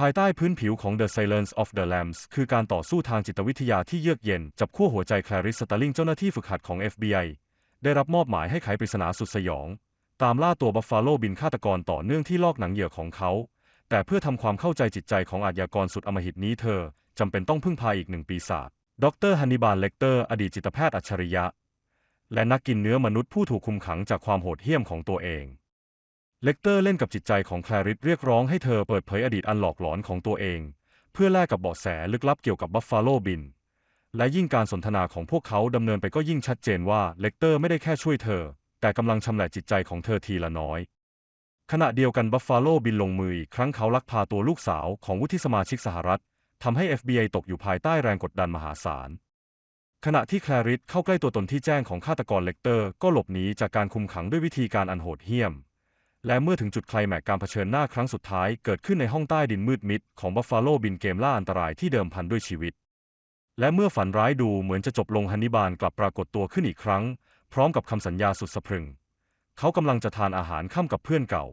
ภายใต้พื้นผิวของ The Silence of the Lambs คือการต่อสู้ทางจิตวิทยาที่เยือกเย็น จับขั้วหัวใจแคลริสสตาร์ลิงเจ้าหน้าที่ฝึกหัดของ FBI ได้รับมอบหมายให้ไขปริศนาสุดสยอง ตามล่าตัวบัฟฟาโลบินฆาตกรต่อเนื่องที่ลอกหนังเหยื่อของเขา แต่เพื่อทำความเข้าใจจิตใจของอาชญากรสุดอำมหิตนี้เธอจำเป็นต้องพึ่งพาอีกหนึ่งปีศาจดรฮันนิบาลเลกเตอร์ อดีตจิตแพทย์อัจฉริยะ และนักกินเนื้อมนุษย์ผู้ถูกคุมขังจากความโหดเหี้ยมของตัวเอง เลกเตอร์เล่นกับจิตใจของแคลริสเรียกร้องให้เธอเปิดเผยอดีตอันหลอกหลอนของตัวเอง เพื่อแลกกับเบาะแสลึกลับเกี่ยวกับบัฟฟาโลบิน และยิ่งการสนทนาของพวกเขาดำเนินไปก็ยิ่งชัดเจนว่าเลกเตอร์ไม่ได้แค่ช่วยเธอ แต่กำลังชำแหละจิตใจของเธอทีละน้อย ขณะเดียวกันบัฟฟาโลบินลงมืออีกครั้งเขาลักพาตัวลูกสาวของวุฒิสมาชิกสหรัฐทำให้ FBI ตกอยู่ภายใต้แรงกดดันมหาศาลขณะที่แคลริสเข้าใกล้ตัวตนที่แจ้งของฆาตกรเลกเตอร์ ก็หลบหนีจากการคุมขังด้วยวิธีการอันโหดเหี้ยม และเมื่อถึงจุดไคลแม็กการเผชิญหน้าครั้งสุดท้ายเกิดขึ้นในห้องใต้ดินมืดมิดของบัฟฟาโลบินเกมล่าอันตรายที่เดิมพันด้วยชีวิต และเมื่อฝันร้ายดูเหมือนจะจบลงฮันนิบาลกลับปรากฏตัวขึ้นอีกครั้ง พร้อมกับคำสัญญาสุดสะพรึง เขากำลังจะทานอาหารค่ำกับเพื่อนเก่า